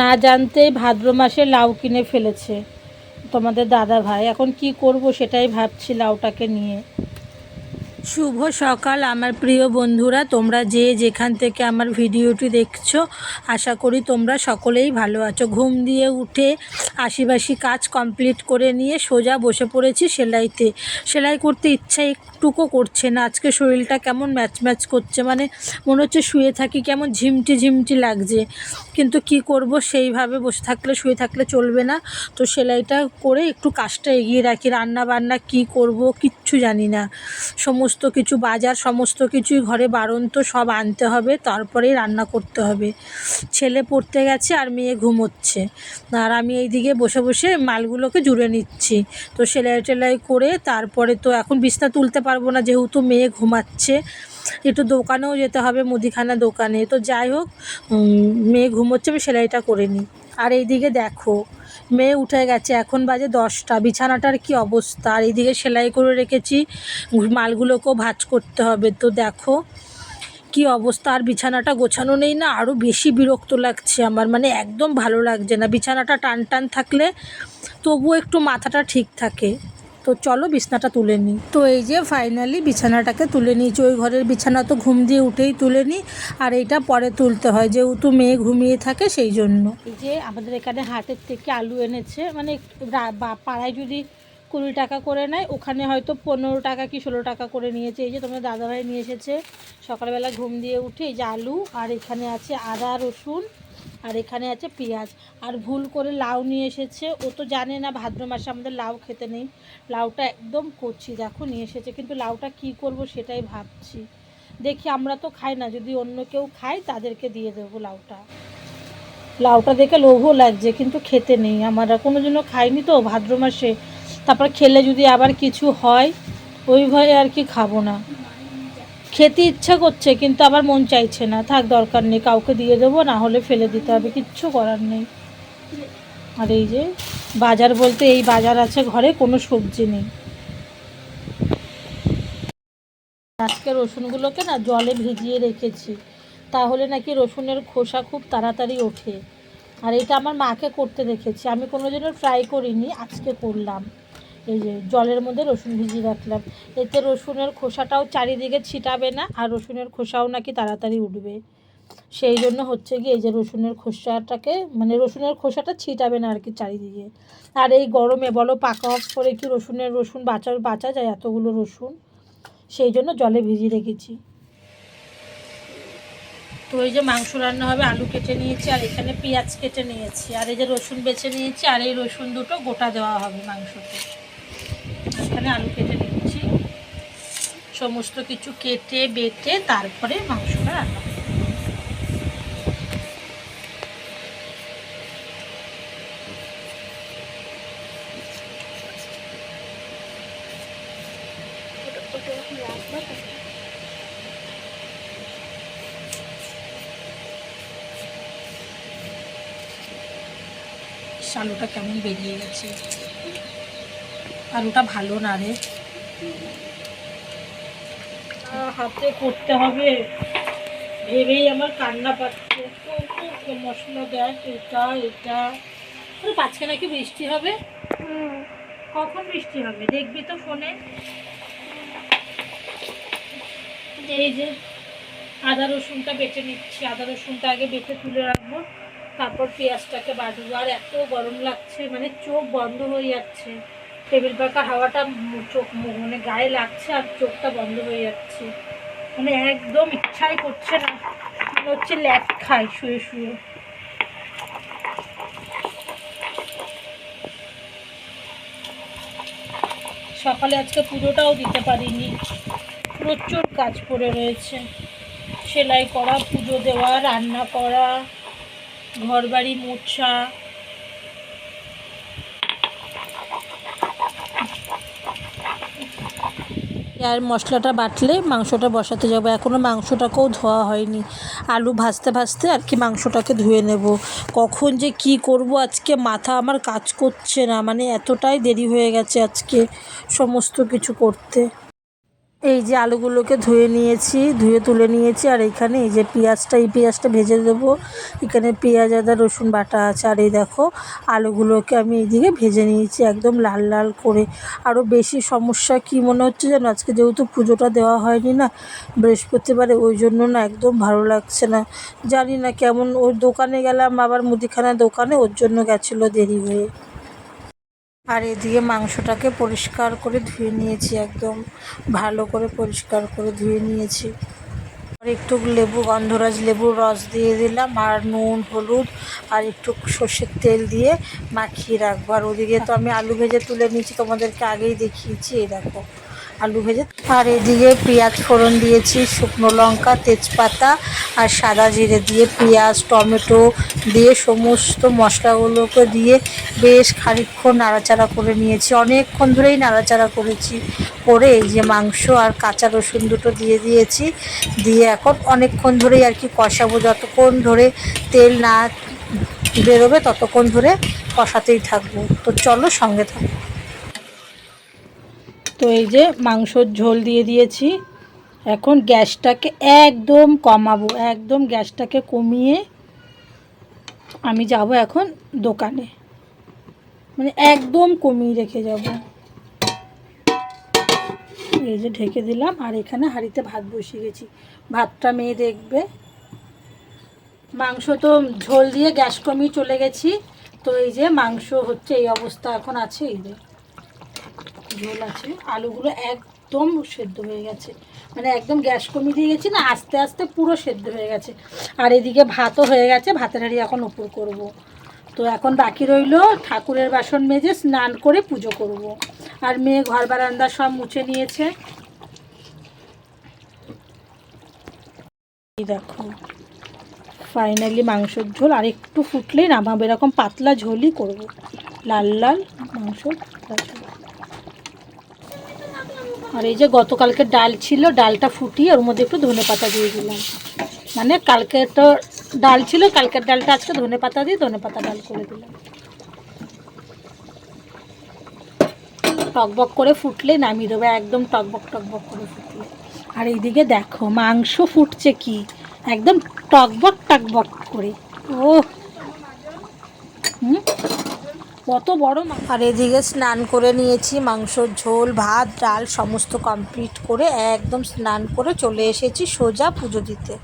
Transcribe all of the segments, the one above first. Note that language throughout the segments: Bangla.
না জানতেই ভাদ্র মাসে লাউ কিনে ফেলেছে। তোমাদের দাদা ভাই, এখন কি করব সেটাই ভাবছি লাউটাকে নিয়ে। শুভ সকাল, আমার প্রিয় বন্ধুরা। তোমরা যে যেখান থেকে আমার ভিডিওটি দেখছ, আশা করি তোমরা সকলেই ভালো আছো। ঘুম দিয়ে উঠে আশিবাসি কাজ কমপ্লিট করে নিয়ে সোজা বসে পড়েছি সেলাইতে। সেলাই করতে ইচ্ছা একটুকু করছে না। আজকে শরীরটা কেমন ম্যাচ ম্যাচ করছে মানে মনে হচ্ছে শুয়ে থাকি, কেমন ঝিমটি ঝিমটি লাগছে। কিন্তু কি করব, সেইভাবে বসে থাকলে, শুয়ে থাকলে চলবে না। তো সেলাইটা করে একটু কাজটা এগিয়ে রাখি। রান্না বান্না কি করব, কিচ্ছু জানি না। সমস্ত কিছু, বাজার সমস্ত কিছুই ঘরে বাড়ন্ত সব আনতে হবে, তারপরেই রান্না করতে হবে। ছেলে পড়তে গেছে আর মেয়ে ঘুমোচ্ছে। আর আমি এইদিকে বসে বসে মালগুলোকে জুড়ে নিচ্ছি। তো সেলাই টেলাই করে তারপরে তো এখন বিছনা তুলতে পারব না, যেহেতু মেয়ে ঘুমাচ্ছে, একটু দোকানেও যেতে হবে, মুদিখানা দোকানে। তো যাই হোক মেয়ে ঘুমোচ্ছে, আমি সেলাইটা করে নিই। আর এইদিকে দেখো মেয়ে উঠে গেছে, এখন বাজে দশটা। বিছানাটার কি অবস্থা? আর এইদিকে সেলাই করে রেখেছি মালগুলোকেও ভাজ করতে হবে। তো দেখো কি অবস্থা, আর বিছানাটা গোছানো নেই না আরও বেশি বিরক্ত লাগছে আমার। মানে একদম ভালো লাগছে না। বিছানাটা টান টান থাকলে তবুও একটু মাথাটা ঠিক থাকে। তো চলো বিছানাটা তুলে নিই। তো এই যে ফাইনালি বিছানাটাকে তুলে নিয়েছি। ওই ঘরের বিছানা তো ঘুম দিয়ে উঠেই তুলে নিই। আর এইটা পরে তুলতে হয়, যেহেতু মেয়ে ঘুমিয়ে থাকে সেই জন্য। এই যে আমাদের এখানে হাটের থেকে আলু এনেছে। মানে পাড়ায় যদি কুড়ি টাকা করে নেয়, ওখানে হয়তো পনেরো টাকা কি ষোলো টাকা করে নিয়েছে। এই যে তোমার দাদাভাই নিয়ে এসেছে। সকালবেলা ঘুম দিয়ে উঠে এই যে আলু, আর এখানে আছে আদা, রসুন আর এখানে আছে পেঁয়াজ। আর ভুল করে লাউ নিয়ে এসেছে। ও তো জানে না, ভাদ্র মাসে আমাদের লাউ খেতে নেই। লাউটা একদম কচি, দেখো নিয়ে এসেছে। কিন্তু লাউটা কি করব সেটাই ভাবছি। দেখি, আমরা তো খাই না। যদি অন্য কেউ খায়, তাদেরকে দিয়ে দেবো লাউটা। লাউটা দেখে লোভও লাগছে, কিন্তু খেতে নেই। আমরা কোনো জন্য খাইনি তো ভাদ্র মাসে। তারপর খেলে যদি আবার কিছু হয়, ওই ভয়ে আর কি খাব না। খেতে ইচ্ছা করছে, কিন্তু আবার মন চাইছে না। থাক, দরকার নেই, কাউকে দিয়ে দেবো, না হলে ফেলে দিতে হবে, কিচ্ছু করার নেই। আর এই যে, বাজার বলতে এই বাজার আছে ঘরে, কোনো সবজি নেই। আজকে রসুনগুলোকে না জলে ভিজিয়ে রেখেছি, তাহলে নাকি রসুনের খোসা খুব তাড়াতাড়ি ওঠে। আর এটা আমার মাকে করতে দেখেছি, আমি কোনো দিনও ট্রাই করিনি, আজকে করলাম। এই যে জলের মধ্যে রসুন ভিজিয়ে রাখলাম। এতে রসুনের খোসাটাও চারিদিকে ছিটাবে না, আর রসুনের খোসাও নাকি তাড়াতাড়ি উঠবে। সেই জন্য হচ্ছে কি এই যে রসুনের খোসাটাকে মানে রসুনের খোসাটা ছিটাবে না আর কি চারিদিকে। আর এই গরমে বলো পাকা অফ করে কি রসুনের রসুন বাঁচা বাঁচা যায় এতগুলো রসুন? সেই জন্য জলে ভিজিয়ে রেখেছি। তো এই যে মাংস রান্না হবে, আলু কেটে নিয়েছি, আর এখানে পেঁয়াজ কেটে নিয়েছি। আর এই যে রসুন বেছে নিয়েছি, আর এই রসুন দুটো গোটা দেওয়া হবে মাংসতে। এখানে আলু কেটে নিচ্ছি। সমস্ত কিছু কেটে, বেটে তারপরে মাংসটা রান্না আলুটা কেমন বেরিয়ে গেছে? আলুটা ভালো না রে। হাতে করতে হবে। ভেবেই আমার কান্না পাচ্ছে। মশলা দেয় এটা এটা। আজকে নাকি বৃষ্টি হবে? কখন বৃষ্টি হবে? দেখবি তো ফোনে। এই যে, আদা রসুনটা বেটে নিচ্ছি। আদা রসুনটা আগে বেটে তুলে রাখব। তারপর পেঁয়াজটাকে বাটবো। আর এত গরম লাগছে মানে চোখ বন্ধ হয়ে যাচ্ছে। টেবিল পাকা হাওয়াটা চোখ মানে গায়ে লাগছে আর চোখটা বন্ধ হয়ে যাচ্ছে। মানে একদম ইচ্ছাই করছে না। হচ্ছে ল্যাপ খায় শুয়ে শুয়ে। সকালে আজকে পুজোটাও দিতে পারিনি। প্রচুর কাজ পড়ে রয়েছে। সেলাই করা, পুজো দেওয়া, রান্না করা ঘর বাড়ি মোছা আর মশলাটা বাটলে মাংসটা বসাতে যাব। এখনও মাংসটাকেও ধোয়া হয়নি। আলু ভাজতে ভাজতে আর কি মাংসটাকে ধুয়ে নেব। কখন যে কি করব আজকে মাথা আমার কাজ করছে না। মানে এতটাই দেরি হয়ে গেছে আজকে সমস্ত কিছু করতে। এই যে আলুগুলোকে ধুয়ে নিয়েছি, ধুয়ে তুলে নিয়েছি, আর এখানে এই যে পেঁয়াজটা, এই পেঁয়াজটা ভেজে দেবো। এখানে পেঁয়াজ, আদা, রসুন বাটা আছে। আর এই দেখো, আলুগুলোকে আমি এইদিকে ভেজে নিয়েছি একদম লাল লাল করে। আরও বেশি সমস্যা কি মনে হচ্ছে যেন আজকে যেহেতু পুজোটা দেওয়া হয়নি না, বৃহস্পতিবারে ওই জন্য না একদম ভালো লাগছে না। জানি না কেমন, ওই দোকানে গেলাম, আবার মুদিখানা দোকানে, ওর জন্য গেছিল দেরি হয়ে। আর এদিকে মাংসটাকে পরিষ্কার করে ধুয়ে নিয়েছি একদম। ভালো করে পরিষ্কার করে ধুয়ে নিয়েছি। আর একটু লেবু, গন্ধরাজ লেবুর রস দিয়ে দিলাম, আর নুন, হলুদ, আর একটু সর্ষের তেল দিয়ে মাখিয়ে রাখব। আর ওদিকে তো আমি আলু ভেজে তুলে নিয়েছি, তোমাদেরকে আগেই দেখিয়েছি, এই দেখো। আলু ভেজে। আর এদিকে পেঁয়াজ ফোড়ন দিয়েছি, শুকনো লঙ্কা, তেজপাতা আর সাদা জিরে দিয়ে পেঁয়াজ, টমেটো দিয়ে সমস্ত মশলাগুলোকে দিয়ে বেশ খানিকক্ষণ নাড়াচাড়া করে নিয়েছি। অনেকক্ষণ ধরেই নাড়াচাড়া করেছি, করে এই যে মাংস আর কাঁচা রসুন দুটো দিয়ে দিয়েছি। দিয়ে এখন অনেকক্ষণ ধরেই আর কি কষাবো। যতক্ষণ ধরে তেল না বেরোবে, ততক্ষণ ধরে কষাতেই থাকব। তো চলো সঙ্গে থাকো। তো এই যে মাংসর ঝোল দিয়ে দিয়েছি। এখন গ্যাসটাকে একদম কমাবো, একদম গ্যাসটাকে কমিয়ে আমি যাব এখন দোকানে। মানে একদম কমিয়ে রেখে যাব। এই যে ঢেকে দিলাম, আর এখানে হাঁড়িতে ভাত বসিয়ে গেছি। ভাতটা মেয়ে দেখবে। মাংস তো ঝোল দিয়ে গ্যাস কমিয়ে চলে গেছি। তো এই যে মাংস হচ্ছে, এই অবস্থা এখন আছে। এই যে ঝোল আছে। আলুগুলো একদম সেদ্ধ হয়ে গেছে। মানে একদম গ্যাস কমিয়ে দিয়ে গেছি না, আস্তে আস্তে পুরো সেদ্ধ হয়ে গেছে। আর এদিকে ভাতও হয়ে গেছে, ভাতের হাঁড়ি এখন উপর করব। তো এখন বাকি রইল ঠাকুরের বাসন মেজে স্নান করে পুজো করব। আর মেয়ে ঘর বারান্দা সব মুছে নিয়েছে। দেখো ফাইনালি মাংসের ঝোল। আর একটু ফুটলেই নামাবো এরকম পাতলা ঝোলই করব। লাল লাল মাংস আর এই যে গতকালকে ডাল ছিল, ডালটা ফুটিয়ে ওর মধ্যে একটু ধনে পাতা দিয়ে দিলাম। মানে কালকে তো ডাল ছিল, কালকের ডালটা আজকে ধনে পাতা দিয়ে ধনে পাতা ডাল করে দিলাম। টকবক করে ফুটলে নামিয়ে দেবো, একদম টকবক টকবক করে ফুটলে। আর এইদিকে দেখো, মাংস ফুটছে কি? একদম টকবক টকবক করে। ও কত বড় আর এদিকে স্নান করে নিয়েছি, মাংসর ঝোল, ভাত, ডাল, সমস্ত কমপ্লিট করে একদম স্নান করে চলে এসেছি সোজা পুজো দিতে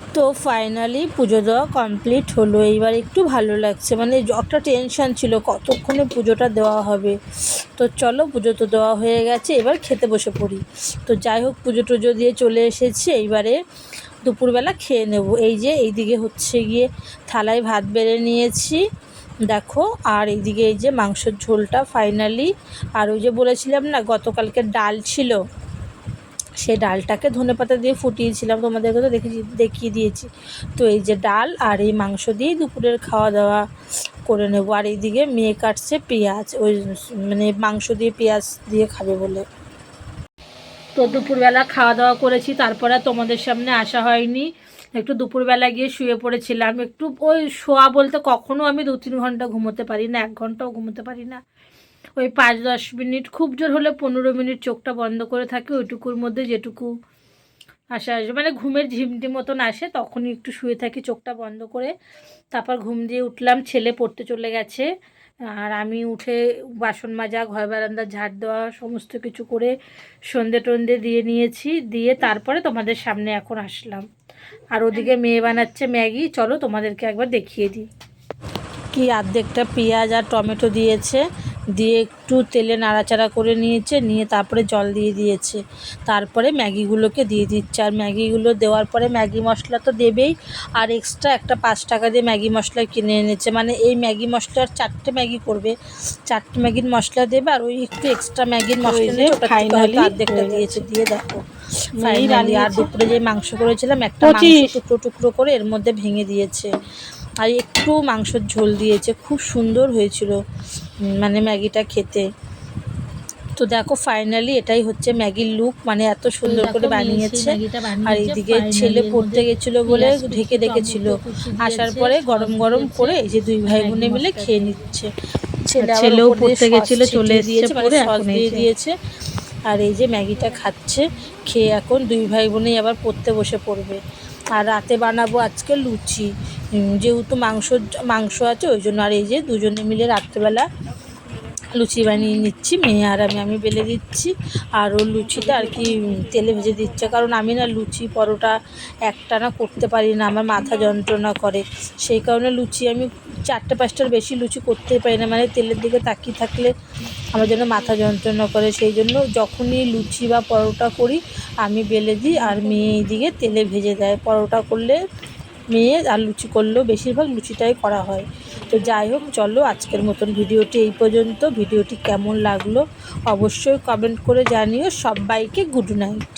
তো ফাইনালি পুজো দেওয়া কমপ্লিট হলো। এইবার একটু ভালো লাগছে। মানে একটা টেনশন ছিল, কতক্ষণে পুজোটা দেওয়া হবে? তো চলো, পুজো তো দেওয়া হয়ে গেছে, এবার খেতে বসে পড়ি। তো যাই হোক, পুজো টুজো দিয়ে চলে এসেছি। এইবারে দুপুরবেলা খেয়ে নেব। এই যে, এইদিকে হচ্ছে গিয়ে থালায় ভাত বেড়ে নিয়েছি। দেখো, আর এইদিকে এই যে মাংসের ঝোলটা ফাইনালি আর ওই যে বলেছিলাম না, গতকালকে ডাল ছিল। সে ডালটাকে ধনেপাতা দিয়ে ফুটিয়েছিলাম, তোমাদেরকে তো দেখেছি, দেখিয়ে দিয়েছি। তো এই যে ডাল আর এই মাংস দিয়েই দুপুরের খাওয়া দাওয়া করে নেব। আর এইদিকে মেয়ে কাটছে পেঁয়াজ, ওই মানে মাংস দিয়ে পেঁয়াজ দিয়ে খাবে বলে। তো দুপুরবেলা খাওয়া দাওয়া করেছি, তারপরে তোমাদের সামনে আসা হয়নি। একটু দুপুরবেলা গিয়ে শুয়ে পড়েছিলাম। একটু ওই শোয়া বলতে কখনো আমি দু তিন ঘণ্টা ঘুমোতে পারি না, এক ঘন্টাও ঘুমোতে পারি না। ওই পাঁচ দশ মিনিট, খুব জোর হলে পনেরো মিনিট চোখটা বন্ধ করে থাকে, ওইটুকুর মধ্যে যেটুকু আসে আসে মানে ঘুমের ঝিমটি মতন আসে, তখনই একটু শুয়ে থাকি চোখটা বন্ধ করে। তারপর ঘুম দিয়ে উঠলাম, ছেলে পড়তে চলে গেছে, আর আমি উঠে বাসন মাজা, ঘর বারান্দা, ঝাড় দেওয়া, সমস্ত কিছু করে সন্ধে টন্ধে দিয়ে নিয়েছি, দিয়ে তারপরে তোমাদের সামনে এখন আসলাম। আর ওদিকে মেয়ে বানাচ্ছে ম্যাগি, চলো তোমাদেরকে একবার দেখিয়ে দিই। কি অর্ধেকটা পেঁয়াজ আর টমেটো দিয়েছে। দিয়ে একটু তেলে নাড়াচাড়া করে নিয়েছে নিয়ে তারপরে জল দিয়ে দিয়েছে। তারপরে ম্যাগিগুলোকে দিয়ে দিচ্ছে। আর ম্যাগিগুলো দেওয়ার পরে ম্যাগি মশলা তো দেবেই। আর এক্সট্রা একটা পাঁচ টাকা দিয়ে ম্যাগি মশলা কিনে এনেছে। মানে এই ম্যাগি মশলার চারটে ম্যাগি করবে। চারটে ম্যাগির মশলা দেবে আর ওই একটু এক্সট্রা ম্যাগির মশলা দিয়ে ওটা অর্ধেকটা দিয়েছে। দিয়ে দেখো ফাইনালি আর দুপুরে যে মাংস করেছিলাম একটা মাংস টুকরো টুকরো করে এর মধ্যে ভেঙে দিয়েছে। আর একটু মাংসের ঝোল দিয়েছে খুব সুন্দর হয়েছিল মানে ম্যাগিটা খেতে। তো দেখো ফাইনালি এটাই হচ্ছে ম্যাগির লুক মানে এত সুন্দর করে বানিয়েছে। আর এইদিকে ছেলে পড়তে গেছিল বলে ঢেকে রেখেছিল। আসার পরে গরম গরম করে এই যে দুই ভাই বোনে মিলে খেয়ে নিচ্ছে। ছেলেও পড়তে গেছিল, চলে এসেছে দিয়েছে, পরে, এখন দিয়ে দিয়েছে। আর এই যে ম্যাগিটা খাচ্ছে খেয়ে এখন দুই ভাই বোনেই আবার পড়তে বসে পড়বে। আর রাতে বানাবো আজকে লুচি। যেহেতু মাংস মাংস আছে, ওই জন্য আর এই যে দুজনে মিলে রাত্রেবেলা লুচি বানিয়ে নিচ্ছি। মেয়ে আর আমি আমি বেলে দিচ্ছি। আর ওর লুচিটা আর কি তেলে ভেজে দিচ্ছে। কারণ আমি না লুচি পরোটা একটা না করতে পারি না, আমার মাথা যন্ত্রণা করে। সেই কারণে লুচি আমি চারটে পাঁচটার বেশি লুচি করতেই পারি না মানে তেলের দিকে তাকিয়ে থাকলে আমার জন্য মাথা যন্ত্রণা করে। সেই জন্য যখনই লুচি বা পরোটা করি, আমি বেলে দিই আর মেয়ে এইদিকে তেলে ভেজে দেয়। পরোটা করলে মেয়ে আর লুচি করলেও বেশিরভাগ লুচিটাই করা হয়। তো যাই হোক, চলো আজকের মতন ভিডিওটি এই পর্যন্ত। ভিডিওটি কেমন লাগল অবশ্যই কমেন্ট করে জানিও। সবাইকে গুড নাইট